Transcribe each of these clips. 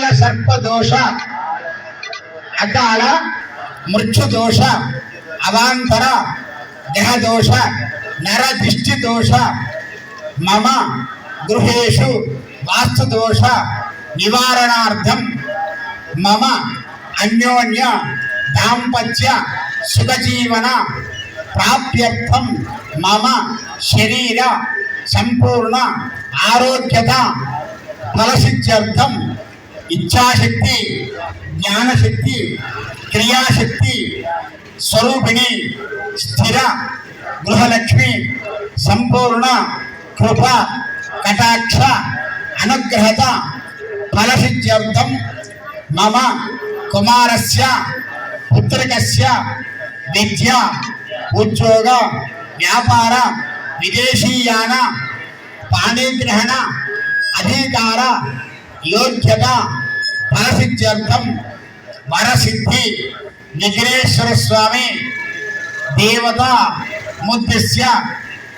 కాల సర్ప దోష అకాల మృత్యు దోష అవాంతర దేహ దోష నర దిష్టి దోష మమ గృహేషు వాస్తు దోష నివారణార్థం మమ అన్యోన్య దాంపత్య సుఖజీవన ప్రాప్త్యర్థం మమ శరీర సంపూర్ణ ఆరోగ్యత ఫలసిద్ధ్యర్థం इच्छाशक्ति, ज्ञानशक्ति, क्रियाशक्ति, स्वरूपिणी, स्थिर, गृहलक्ष्मी, संपूर्ण, कृपा, कटाक्ष, अनुग्रहता फलसिद्ध मम कुमार पुत्रक विद्या, उद्योग, व्यापार, विदेशीयान, पाणीग्रहण, अधिकार, योग्यता పరసిద్ధ్యర్థం వరసిద్ధి. విఘ్నేశ్వర స్వామి దేవత ముద్దిశ్య.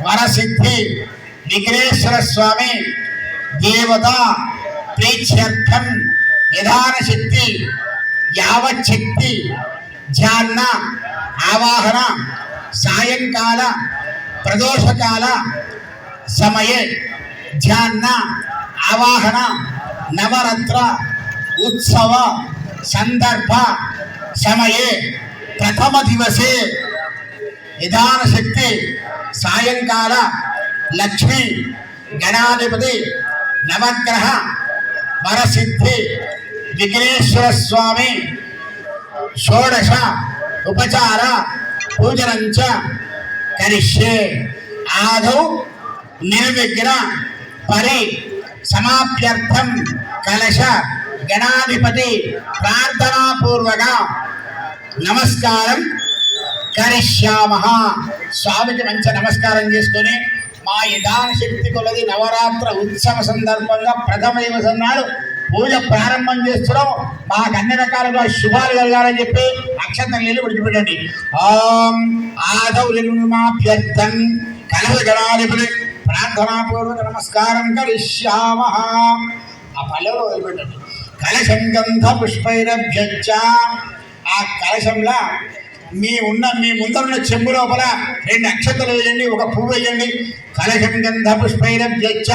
వరసిద్ధి. విఘ్నేశ్వర స్వామి దేవత ప్రీత్యర్థం. నిధాన శక్తి యావచ్చక్తి ధ్యాన ఆవాహన. సాయంకాల. ప్రదోషకాల. సమయే. ధ్యాన ఆవాహన. నవరాత్ర ఉత్సవ సందర్భ సమయే ప్రథమ దివసే విధాన శక్తి సాయంకాల లక్ష్మి గణాధిపతి నవగ్రహ వరసిద్ధి విఘ్నేశ్వర స్వామి షోడశ ఉపచార పూజనంచ కరిష్యే ఆదౌ నిర్విఘ్న పరి సమాప్యర్థం కలశ గణాధిపతి ప్రార్థనాపూర్వక నమస్కారం కరిష్యామ స్వామికి మంచి నమస్కారం చేసుకొని మా యథాన శక్తి కొలది నవరాత్ర ఉత్సవ సందర్భంగా ప్రథమ దివసం నాడు పూజ ప్రారంభం చేస్తున్నాం. మాకు అన్ని రకాలుగా శుభాలు కలగాలని చెప్పి అక్షత నీళ్ళు విడిచిపెట్టండి. ఓం ఆదౌ నిర్మాభ్యర్థం కలవ గణాధిపతి ప్రార్థనాపూర్వక నమస్కారం కరిష్యామ ఆ పల్లెలో వదిలిపెట్టండి. కలశం గంధ పుష్పైరభ్యచ్చ ఆ కలశంలా మీ ఉన్న మీ ముందరున్న చెంబు లోపల రెండు అక్షతలు వేయండి ఒక పువ్వు వేయండి. కలశం గంధ పుష్పైరభ్యచ్చ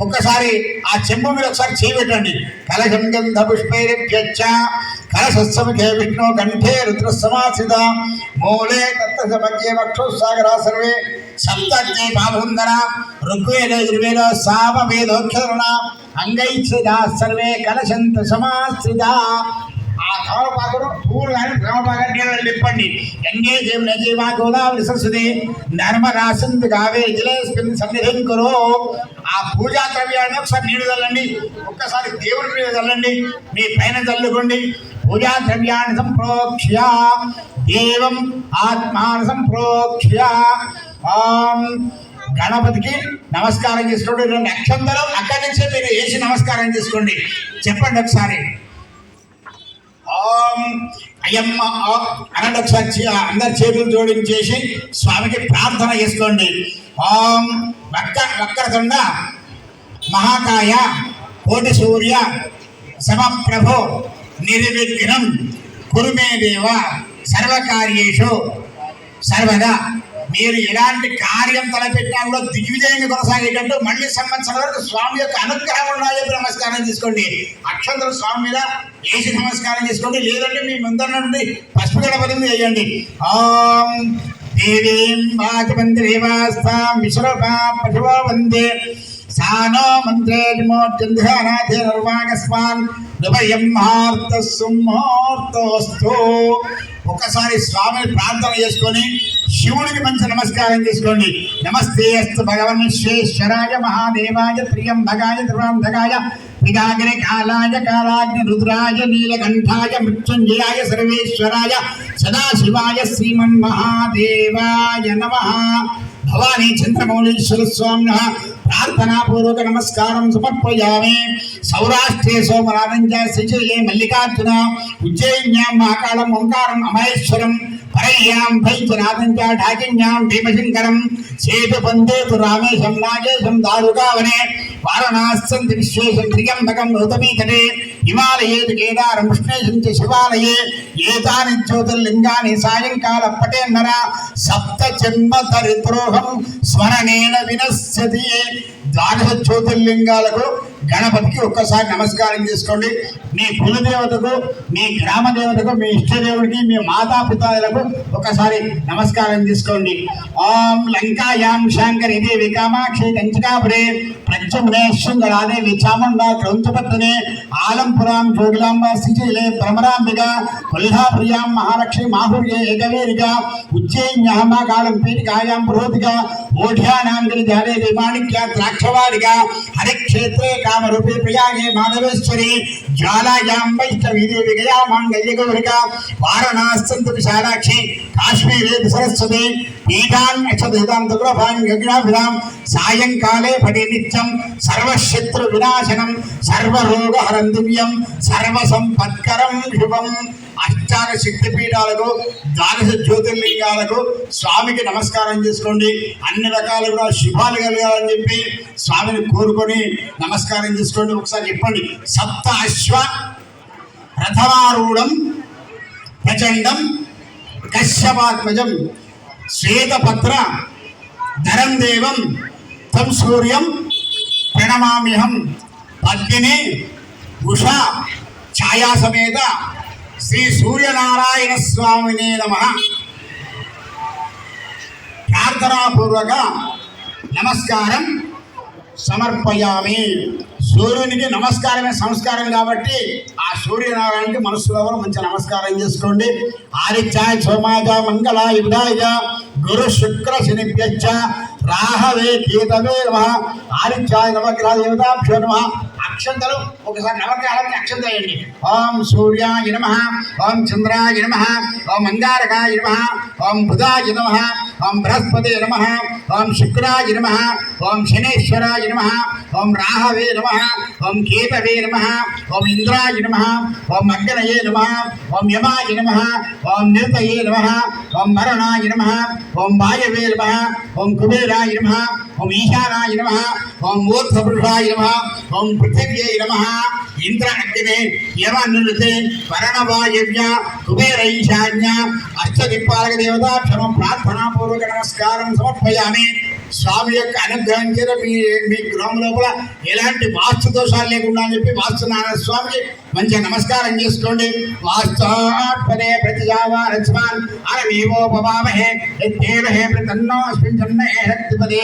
ఒక్కసారి ఆ చెంబు మీద ఒకసారి చేయబెట్టండి కలశం గంధ పుష్పైరభ్యచ్చ కలశస్సముఖే విష్ణు కంఠే రుద్రసమాసిత. మూలే తత్వ మధ్య వక్షు సాగరా సర్వే సప్తజ్ఞే పాపసుందర ఋగ్వేద యజుర్వేద సామ వేదోక్షరణ అంగైశ్రిదా సర్వే కలశంత సమాశ్రిత ఆ కమలపాకుడు పూలు కానీ తమలపాకు నీళ్ళని నింపండి గంగే జమున జీవా గోదావరి సరస్వతి నర్మదా సింధు కావేరి జలేస్మిన్ సన్నిధిం కురు ఆ పూజా ద్రవ్యాన్ని ఒకసారి నీళ్ళు చల్లండి ఒక్కసారి దేవుడి మీద చల్లండి మీ పైన చల్లుకోండి. పూజా ద్రవ్యాన్ని సంప్రోక్ష్య దేవం ఆత్మాన సంప్రోక్ష్య. గణపతికి నమస్కారం చేసుకోండి. రెండు అక్షంతరం అక్కడి నుంచే మీరు వేసి నమస్కారం చేసుకోండి. చెప్పండి ఒకసారి. అయ్యమ్మ అనండి ఒకసారి అందరి చేతులు జోడించేసి స్వామికి ప్రార్థన చేసుకోండి. ఓం వక్క వక్రతుండ మహాకాయ కోటి సూర్య సమప్రభు నిర్విఘ్నం కురుమే దేవ సర్వకార్యేషు సర్వదా. మీరు ఎలాంటి కార్యం తలపెట్టినా కూడా దిగ్విజయంగా కొనసాగేటట్టు మళ్ళీ సంవత్సరం వరకు స్వామి యొక్క అనుగ్రహం ఉండాలి నమస్కారం చేసుకోండి. అక్షంతరం స్వామి మీద వేసి నమస్కారం చేసుకోండి. లేదంటే మీ ముందర నుండి పసుపు గణపతి వేయండి. ఓం దేవీం వాచమంత్రేవాస్తాం విశ్వరూపా పశువో వందే. సానో మంత్రే విమోచంధ్యానాథే నిర్వాగస్మాన్ నృభయం హార్త సుముహూర్తోస్తు ఒకసారి స్వామిని ప్రార్థన చేసుకొని శివుడికి మంచి నమస్కారం చేసుకోండి. నమస్తే అస్తు భగవన్ శ్రేశ్వరాయ మహాదేవాయ ప్రియం భగాయ త్రివాంధకాయ పిగాగ్ని కాలాయ కాలాగ్ని రుద్రాయ నీలకంఠాయ మృత్యుంజయాయ సర్వేశ్వరాయ సదాశివాయ శ్రీమన్ మహాదేవాయ నమః. భవానీ చంద్రమౌళీశ్వర స్వామిన ప్రార్థనాపూర్వక నమస్కారం సమర్పయామి. సౌరాష్ట్రే సోమనాథంచ శిశిలే మల్లికార్జున. ఉజ్జయిన్యాం మహాకాళం ఓంకారం అమరేశ్వరం. పరయ్యాం భైద్యనాథంచ ఢాకిన్యాం భీమశంకరం. సేతు పందేతు రామేశం నాగేశం దారుకావనే వారణాస్యం విశ్వేశం త్రియంబకం గౌతమీతటే హిమాలయేది కేదారం ఉష్ణేశం చ శివాలయే ఏతాని జ్యోతిర్లింగాని సాయంకాల పటేన్నర సప్త జన్మ తరిద్రోహం స్మరణేన వినశ్యతి ద్వాదశ జ్యోతిర్లింగాలకు గణపతికి ఒక్కసారి నమస్కారం చేసుకోండి. మీ కులదేవతకు మీ గ్రామ దేవతకు మీ ఇష్టదేవుడికి మీ మాతాపితాలకు ఒకసారి నమస్కారం చేసుకోండి. ఓం లంకాయాం శాంకరి దేవి కామాక్షి కంచకాపురే ప్రత్యుమ్నే శృంగరాదేవి క్రౌంచపత్రనే ఆలంపురాం జోగిలాంబ శ్రీశైలే భ్రమరాంబిక కొల్హాపుర్యాం మహాలక్ష్మి మాహుర్యే ఏకవేరిక ఉజ్జయిన్యామాకాళం పీఠికాయాం బృహతిక ఓఢ్యానాం గిరిజాలే మాణిక్య ద్రాక్షవాడిగా హరిక్షేత్రే కామరూపే ప్రయాగే మాధవేశ్వరి జ్వాలాయాం వైష్ణవీ దేవి గయా మాంగళ్యగౌరిక వారణాస్తంతు విశాలాక్షి కాశ్మీరే సరస్వతి పీఠాన్ అక్షదాం దుర్లభాం గగ్నాభిరాం సాయంకాలే పడి నిత్యం సర్వశత్రు వినాశనం సర్వరోగహరం దివ్యం సర్వసంపత్కరం శుభం అష్టాన శక్తిపీఠాలకు ద్వాదశ జ్యోతిర్లింగాలకు స్వామికి నమస్కారం చేసుకోండి. అన్ని రకాలుగా శుభాలు కలగాలని చెప్పి స్వామిని కోరుకొని నమస్కారం చేసుకోండి. ఒకసారి చెప్పండి. సప్త అశ్వ రథమారూఢం ప్రచండం కశ్యపాత్మజం శ్వేతపత్ర ధరం దేవం తం సూర్యం ప్రణమామ్యహం పద్మిని ఉష ఛాయా సమేత శ్రీ సూర్యనారాయణ స్వామినే నమ. ప్రార్థనాపూర్వక నమస్కారం సమర్పయామి. సూర్యునికి నమస్కారమే సంస్కారం కాబట్టి ఆ సూర్యనారాయణకి మనస్సులో కూడా మంచి నమస్కారం చేసుకోండి. ఆదిత్యాయ సోమాజ మంగళ యుధాయ గురు శుక్ర శనిభ్యచ్చ రాహవే కీతవే నమ. ఆదిత్యాయ నవగ్రహ దేవతాభ్యో నమ. అక్షంతలు ఒకసారి నవగ్రహాలకి అక్షంత వేయండి ఓం సూర్యాయ నమ ఓం చంద్రాయ నమ ఓం అంగారకాయ నమ ఓం బుధాయ నమ ఓం బృహస్పతి నమ ఓం శుక్రాయ నమ ఓం శనేశ్వరాయ నమ ఓం రాహవే నమ ఓం కేతవే నమ ఓం ఇంద్రాయ నమ ఓం అగ్నయే నమ ఓం యమాయ నమ ఓం నిరతయే నమ ఓం మరణాయ నమ ఓం వాయవే నమ ఓం కుబేరాయ నమ ఓం ఈశానాయ నమ ఓం మూర్ధపురుషాయ నమ ఓం పృథివ్యై నమ. ఇంద్ర అగ్నే యమనుతే వరణవాయవ్య కుబేర ఈశాన్య అష్టదిక్పాలక దేవతాక్షరం ప్రార్థనాపూర్వక నమస్కారం సమర్పయామి. స్వామి యొక్క అనుగ్రహం చేత మీ మీ గృహం లోపల ఎలాంటి వాస్తు దోషాలు లేకుండా అని చెప్పి వాస్తు నారాయణ స్వామికి మంచిగా నమస్కారం చేసుకోండి. వాస్తోత్పదే ప్రతిజావారస్మాన్ అనమీవోపవామహే యత్తేవహే ప్రతన్నోస్మిన్ జన్మహే శక్తిపదే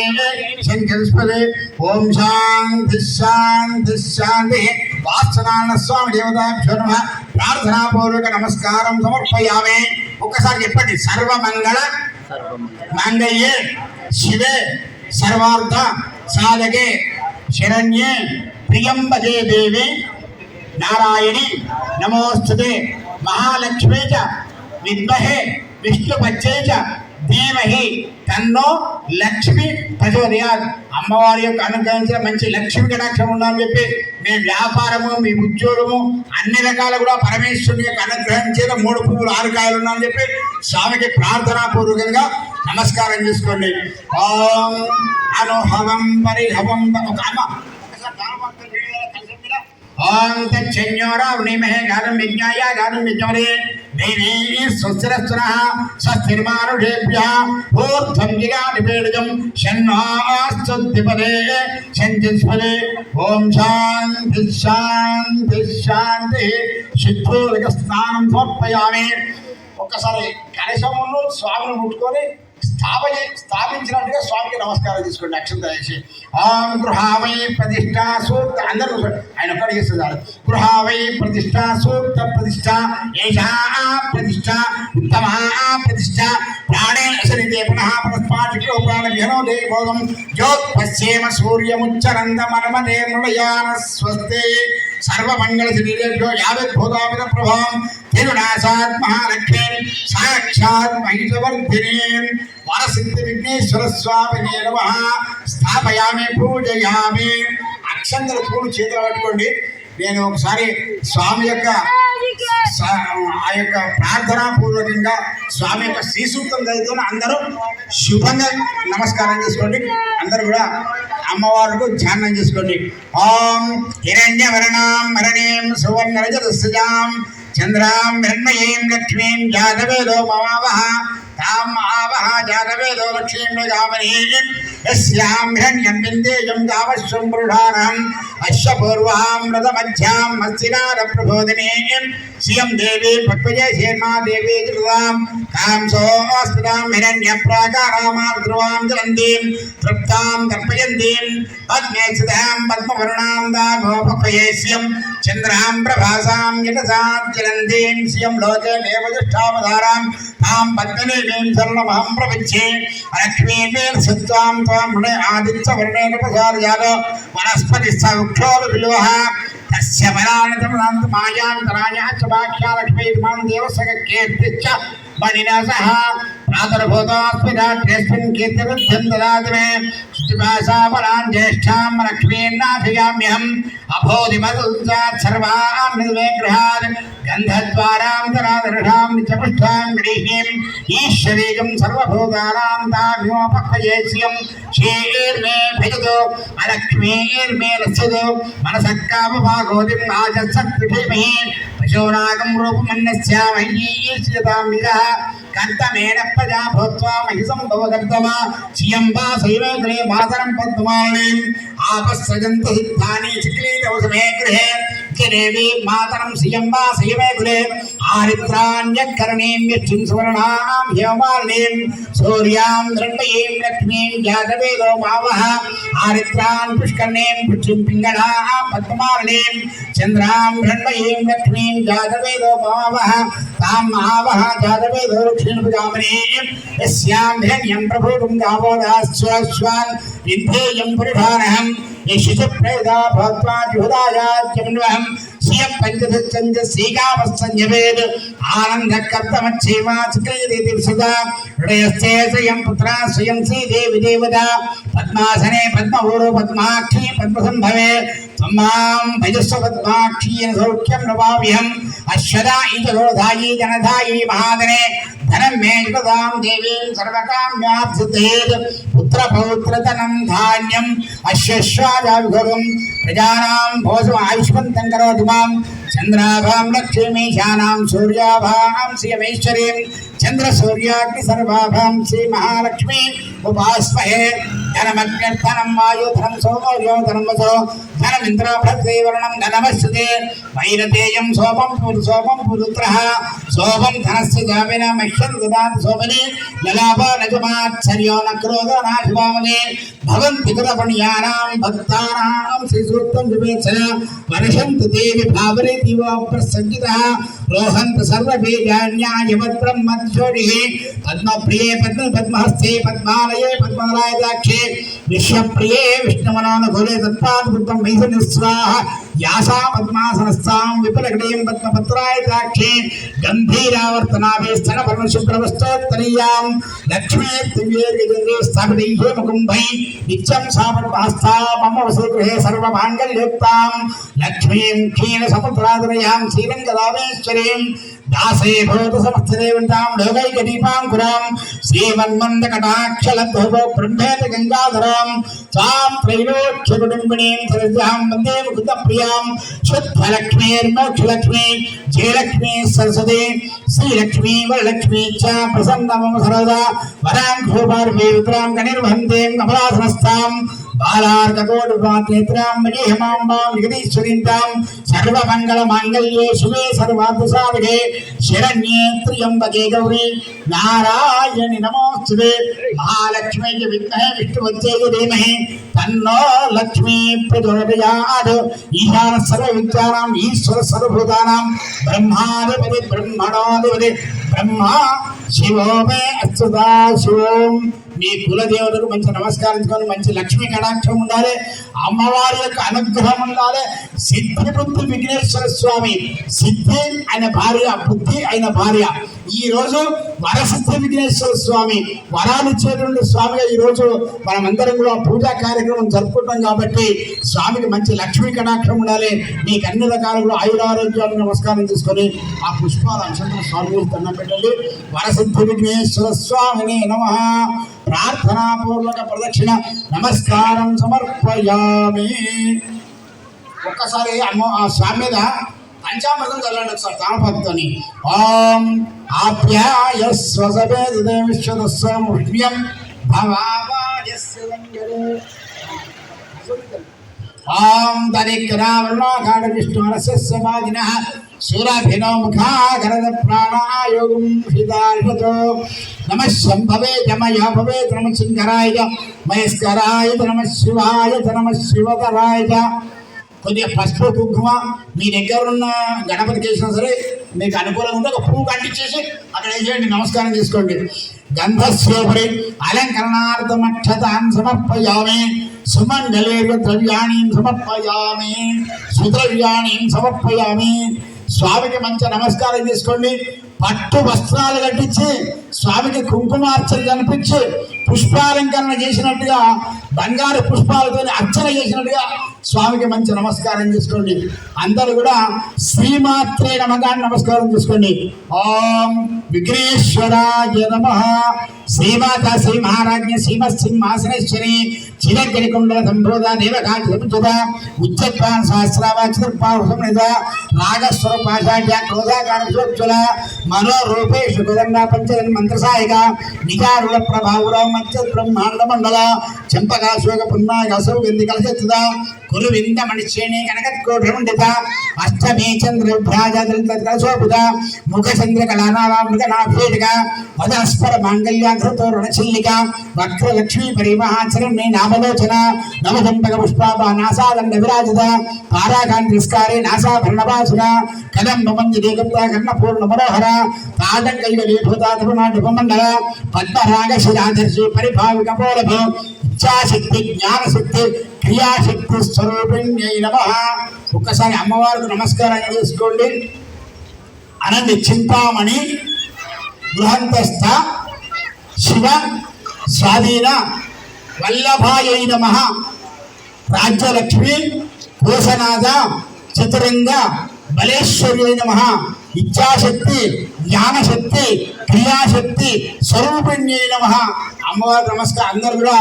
శంకరిస్పదే ఓం శాంతి శాంతి శాంతి. వాస్తనారాయణ స్వామి దేవతాభ్యో నమ. ప్రార్థనాపూర్వక నమస్కారం సమర్పయామి. ఒక్కసారి చెప్పండి సర్వమంగళ మంగయ్యే శివే సర్వార్థ సాధకే శరణ్యే ప్రియంబదే దేవి నారాయణి నమోస్తుతే మహాలక్ష్మీ చ విద్మహే విష్ణుపచ్చే చ ధీమహి తన్నో లక్ష్మి ప్రచోదయాత్ అమ్మవారి యొక్క అనుగ్రహించిన మంచి లక్ష్మి కటాక్షం ఉందని చెప్పి మీ వ్యాపారము మీ ఉద్యోగము అన్ని రకాల కూడా పరమేశ్వరుని యొక్క అనుగ్రహం చేత మూడు పువ్వులు ఆరు కాయలు ఉన్నాయని చెప్పి స్వామికి ప్రార్థనాపూర్వకంగా నమస్కారం చేసుకోండి. ఓం అనుహవం పరిహవం ఒక అమ్మ ఓం తచ్చన్యోరావణీమహే గానం విజ్ఞాయ గానం విజ్ఞమరే దేవీ స్వస్తిరస్వన స్వస్తిర్మానుషేభ్య ఊర్ధ్వం జిగానిపేడజం షణ్ణాస్తుపదే శంతిస్పదే ఓం శాంతి శాంతి శాంతి. సిద్ధోదక స్నానం సమర్పయామి. ఒక్కసారి కలశమును స్వామిని ముట్టుకొని స్థాపన స్థాపించినట్టుగా స్వామికి నమస్కారం తీసుకోండి అక్షంత వేసి ఆం గృహావై ప్రతిష్ట సూక్త అందరూ ఆయన ఒక్కడే చేస్తున్నారు. గృహావై ప్రతిష్ట సూక్త ప్రతిష్ట ఏషా ప్రతిష్ట ఉత్తమా ప్రతిష్ట ప్రాణేన శనితే పునః పునఃపాఠికో ప్రాణ విహనో దేవోదం జ్యోత్పశ్యేమ సూర్యముచ్చరంద మనమదే మృళయాన స్వస్తే సర్వమంగళ శరీరేభ్యో యావద్భూతామిత ప్రభావం తిరునాశాత్ మహాలక్ష్మీ సాక్షాత్ మహిషవర్ధిని వరసిద్ధి విఘ్నేశ్వర స్వామిని నమ స్థాపయామి పూజయామి అక్షంతల పూలు చేతులు పట్టుకోండి. నేను ఒకసారి స్వామి యొక్క స- ఆ యొక్క ప్రార్థనా పూర్వకంగా స్వామి యొక్క శ్రీసూక్తం చదువుతున్న అందరూ శుభంగా నమస్కారం చేసుకోండి. అందరూ కూడా అమ్మవారికి ధ్యానం చేసుకోండి. ఓం హిరణ్యవర్ణాం హరణీం సువర్ణరజతస్యాం చంద్రాం హిరణ్మయీం లక్ష్మీం జాతవేదో మమావహ తాం ఆవహ జాతవేదో లక్ష్మీం യസ്യാംഹിരണ്യംബിന്ദേയം ഗാവശ്വംബൃഢാനം അശ്വപൂർവാമൃതമധ്യാം മസ്തിനാരപ്രബോധനേ పురుషాణం అశ్వ పూర్వాం రథమధ్యాం మత్సినార ప్రబోధినీం శ్రియం దేవి పక్వజే శర్మా దేవి జృతాం కాం సోస్మితాం హిరణ్య ప్రాకారామాద్రువాం జలందీం తృప్తాం తర్పయంతీం పద్మే స్థితాం పద్మవర్ణాం దాభో పక్వయేస్యం చంద్రాం ప్రభాసాం యటసాజ్జలందీం శ్రియం లోకే దేవదుష్టావధారాం తాం పద్మనీమీం సర్వమహం ప్రపంచే లక్ష్మీమీం సత్వాం త్వాం హృదయ మాయాంతరాయ చ వాక్యా దేవసగ కీర్తిచ్చ ప్రాతర్భూతోస్మిదాస్మిన్ కీర్తిరుద్ధం దదాతి మే స్తుతిభాషా బలాన్ జ్యేష్ఠాం లక్ష్మీన్నాథయామ్యహం అభోధిమదుంసాత్ సర్వాం నిమే గృహాద్ గంధద్వారాం తరాదర్షాం నిత్యపుష్టాం గృహీం ఈశ్వరీయం సర్వభూతానాం తాభ్యోపక్వయేస్యం శ్రీర్మే భజతు అలక్ష్మీర్మే లస్యతు మనసక్కామభాగోదిం ఆచత్సత్పృథిమహి పశూనాగం రూపమన్నస్యామయ్యీశ్యతాం విదః కంతమేన ప్రజా భూత్వా మహిసం భవగర్తమా శియంబా శైవేంద్రే మాతరం పద్మాళీం ఆపస్సజంత సిద్ధాని చిక్లీతవసమే గృహే. దేవి మాతరం శియంబా శైవేంద్రే ఆరిత్రాణ్యకరణీం యక్షిం సువర్ణాం హ్యమాలీం సూర్యాం ద్రండయీం లక్ష్మీం జాతవేదో మావహ. ఆరిత్రాన్ పుష్కర్ణీం పుష్టిం పింగళాం పద్మాలీం చంద్రాం ద్రండయీం లక్ష్మీం జాతవేదో మావహ. తాం ఆవహ జాతవేదో లక్ష్మీం పుజామనీం యస్యాం హిరణ్యం ప్రభూతం గావోదాశ్వాన్ విద్ధేయం పురుషానహం యశిషప్రేదా భవత్వా జుహదాయాజ్యమన్వహం శ్రియ పంచదచ్చంజ శ్రీకావస్సంజవేద్ ఆనందకర్తమచ్చేవా చిత్రయదేతి సదా హృదయస్థే స్వయం పుత్ర స్వయం శ్రీదేవి దేవత. పద్మాసనే పద్మవూరు त्वमां भजस्वपद्माक्षीयेन सौख्यं नवाम्यहम् अश्वदा इन्द्रोधायी जनधायी महादने। धनं मे जगदां देवीं सर्वकाम्याब्धेत् पुत्रपौत्रधनं धान्यम्। अश्वश्वाजाविघुरुं प्रजानां भोजमायुष्मन्तं करोति माँ चन्द्राभां लक्ष्मीशानां सूर्याभां श्रियमैश्वरीं। चन्द्रसूर्याग्निसर्वाभां श्रीमहालक्ष्मी उपास्महे। శ్రియమేశ్వరీం చంద్ర సూర్యాగ్ని వసో ధనమింద్ర భద్రేవర్ణం వైరతేయం సోమం పురు పురుత్ర సోమం ధనస్య జాపిన మహ్యం దదాతి సోమని లలాభ నజమాచ్చర్యో నక్రోధ నాశుభామనే భవంతి భక్తానాం శ్రీసూక్తం వర్షంతు ప్రసంగిత రోహంత సర్వబీజాన్యాయవత్ బ్రహ్మజ్యోతి పద్మప్రియే పద్మ పద్మహస్తే పద్మాలయే పద్మరాయదాక్షే విశ్వప్రియే విష్ణుమనోనుకూలే తత్పాద్భుతం మైథుని స్వాహ యాసా పద్మాసనస్థాం విపులకటీం పద్మపత్రాయదాక్షే గంభీరావర్తనాభి స్థన పరమశుభ్రవస్తోత్తరీయాం. లక్ష్మీ దివ్యే దివ్యేర్గజేంద్రే స్థాపితైహే ముకుంభై నిత్యం సా పద్మహస్థా మమ వసతిగృహే సర్వమాంగళ్యుక్తాం. లక్ష్మీం క్షీణ సముద్రాదరయాం శ్రీరంగరామేశ్వరీం. దాసే భవతు సమస్తదేవంతాం లోకైక దీపాంకురాం శ్రీమన్మంద కటాక్షలబ్ధో బ్రహ్మేత గంగాధరాం. తాం త్రైలోక్య కుటుంబినీం వందే ముకుంద ప్రియాం శుద్ధలక్ష్మీర్మోక్షలక్ష్మీ జయలక్ష్మీ సరస్వతి శ్రీలక్ష్మీ వరలక్ష్మీ చ ప్రసన్నమం సరదా వరాం భూపార్వే విద్రాం గణిర్వందేం కమలాసనస్థాం బాలార్కకోటిపాత్రేత్రాం మణిహమాంబాం జగదీశ్వరీంతాం సర్వమంగళ మాంగళ్యే శుభే సర్వార్థసాధకే శరణ్యే త్ర్యంబకే గౌరీ నారాయణి నమోస్తుతే మహాలక్ష్మీ విద్మహే విష్ణువత్యేక ధీమహి తన్నో లక్ష్మీ ప్రచోదయాత్ ఈశాన సర్వ విద్యానాం ఈశ్వర సర్వభూతానాం బ్రహ్మాధిపతి బ్రహ్మణోధిపతి బ్రహ్మ శివోమే అచ్యుతా మీ కులదేవతకు మంచి నమస్కరించుకొని మంచి లక్ష్మీ కటాక్షం ఉండాలి. అమ్మవారి యొక్క అనుగ్రహం ఉండాలి. సిద్ధి బుద్ధి విఘ్నేశ్వర స్వామి సిద్ధి ఆయన భార్య బుద్ధి ఆయన భార్య. ఈ రోజు వరసిద్ధ విఘ్నేశ్వర స్వామి వరాలు ఇచ్చేటువంటి స్వామిగా ఈ రోజు మనమందరం కూడా పూజా కార్యక్రమం జరుపుకుంటాం కాబట్టి స్వామికి మంచి లక్ష్మీ కటాక్షం ఉండాలి. నీకు అన్ని రకాలు కూడా ఆయురారోగ్యాలు నమస్కారం చేసుకొని ఆ పుష్పాల అంశంతో స్వామి దండం పెట్టండి. వరసిద్ధ విఘ్నేశ్వర స్వామిని నమ. ప్రార్థనాపూర్వక ప్రదక్షిణ నమస్కారం సమర్పయామి. ఒక్కసారి అమ్మ ఆ స్వామి మీద పంచామృతం చల్లండి ఒకసారి తామపతితోని ఓం ఆప్యాయ ఓం దరిగ్రావరుణాకాడ సమాధిన శూరాభినో ముఖాగరద ప్రాణాయోగం హితార్హతో నమ శంభవే జమయ భవే నమ శంకరాయ మయస్కరాయ నమ శివాయ నమ శివతరాయ కొద్దిగా పసుపు కుంకుమ మీ దగ్గర ఉన్న గణపతికి వేసినా సరే మీకు అనుకూలంగా ఉంటే ఒక పువ్వు కట్టించేసి అక్కడ వేసేయండి నమస్కారం చేసుకోండి. గంధస్యోపరి అలంకరణార్థమక్షతాన్ సమర్పయామి సుమంగళేక ద్రవ్యాణి సమర్పయామి సుద్రవ్యాణి సమర్పయామి. స్వామికి మంచి నమస్కారం చేసుకోండి. పట్టు వస్త్రాలు కట్టించి స్వామికి కుంకుమార్చన కనిపించి పుష్పాలంకరణ చేసినట్టుగా బంగారు పుష్పాలతో అర్చన చేసినట్టుగా స్వామికి మంచి నమస్కారం చేసుకోండి. అందరూ కూడా శ్రీమాత్రే నమకాన్ని నమస్కారం చేసుకోండి. ఓం విఘ్నేశ్వరాయ నమ. శ్రీమాత శ్రీ మహారాజ్ఞ శ్రీమత్ సింహాసనేశ్వరి చిరగిరి కుండల సంబోధ దేవకాంత సముచిత ఉచ్చత్వాన్ సహస్రావాచర్పావసంనిద నాగస్వర పాషాఢ్య క్రోధాకార సోజ్వల మనోరూపేషు కుదంగా పంచదన్ మంత్రసాయక నికారుల ప్రభావుర మత్స్య బ్రహ్మాండ మండల చెంపగా శోక అసౌ గంది కలశత్తుద కురు వింద మణిశ్రేణి కనకత్కోటముండిత అష్టమే చంద్ర భ్రాజోపుద ముఖ చంద్ర కళానామా మృగ నాభేటిక పదస్పర మాంగళ్యాఘృతో రుణచిల్లిక వక్ర లక్ష్మీ పరిమహాచరం పరిమహాచరణి నామలోచన. నవదంపక పుష్పాభ నాసాదండ విరాజిత. పారాకాంతిస్కారే నిస్కారే నాసాభరణవాసున కదంబ మంజరి గుప్త కర్ణపూర్ణ మనోహర. పాదంకైవ విభూత తపమాండపమండల పద్మరాగ శిరాదర్శి పరిభావిక పోలభ ఇచ్చాశక్తి జ్ఞానశక్తి క్రియాశక్తి స్వరూపిణ్యై నమ. ఒక్కసారి అమ్మవారికి నమస్కారం చేసుకోండి. అనండి చింతామణి గృహంతస్థ శివ స్వాధీన వల్లభాయై నమ. రాజ్యలక్ష్మి కోశనాథ చతురంగ బలేశ్వర్య నమ. ఇచ్ఛాశక్తి జ్ఞానశక్తి క్రియాశక్తి స్వరూపిణ్యై నమ. అమ్మవారి నమస్కారం. అందరు కూడా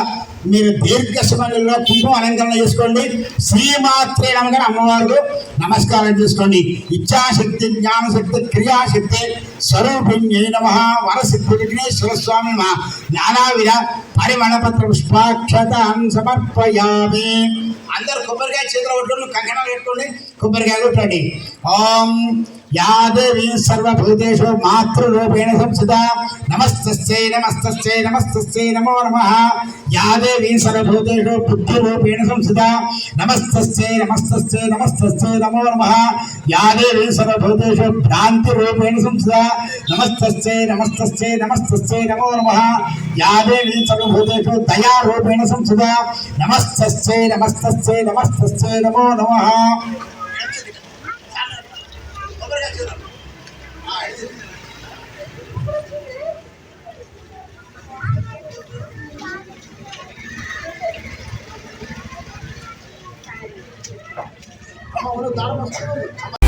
మీరు దీర్ఘ సమయంలో అలంకరణ చేసుకోండి. శ్రీమాత్రే నమగా అమ్మవారు. నమస్కారం చేసుకోండి. ఇచ్ఛాశక్తి జ్ఞానశక్తి క్రియాశక్తి స్వరూపిణ్యై నమ. వరసిద్ధి విఘ్నేశ్వర స్వామి మా నానావిధ పరిమళపత్ర పుష్పాక్షతాం సమర్పయామి. అందరు కొబ్బరికాయ చేతిలో పట్టుకొని కంకణాలు పెట్టుకోండి కొబ్బరికాయలు కొట్టండి ఓం యాదేవి సర్వభూతేషు మాతృరూపేణ సంస్థిత నమస్తస్యై నమస్తస్యై నమస్తస్యై నమో నమ. యాదేవి సర్వభూతేషు బుద్ధిరూపేణ సంస్థిత నమస్తస్యై నమస్తస్యై నమస్తస్యై నమో నమ. యాదేవి సర్వభూతేషు భ్రాంతిరూపేణ సంస్థిత నమస్తస్యై నమస్తస్యై నమస్తస్యై నమో నమ. యాదేవి సర్వభూతేషు దయారూపేణ సంస్థిత నమస్తస్యై నమస్తస్యై నమస్తస్యై నమో నమః. 아마 오늘 나름